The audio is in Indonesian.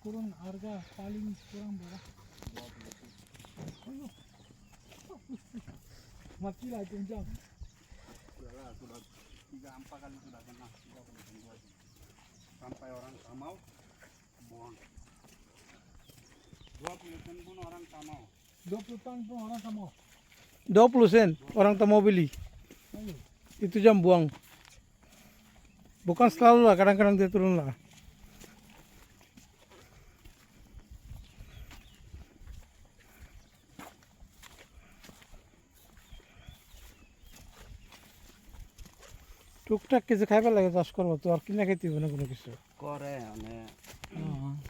kurun harga paling kurang berapa? Mati lah jam. sudah tiga empat kali sudah kena sampai orang kamau buang. Dua puluh sen pun orang kamau. Dua puluh sen pun orang kamau. Dua puluh sen orang tak mau beli. Ayo. Itu jam buang. Bukan selalu lah, kadang-kadang dia turun lah. টুকটাক কিছু খাইবার লাগে চাষ করবো তো আর কিনা খাইতে হবে না কোনো কিছু করে মানে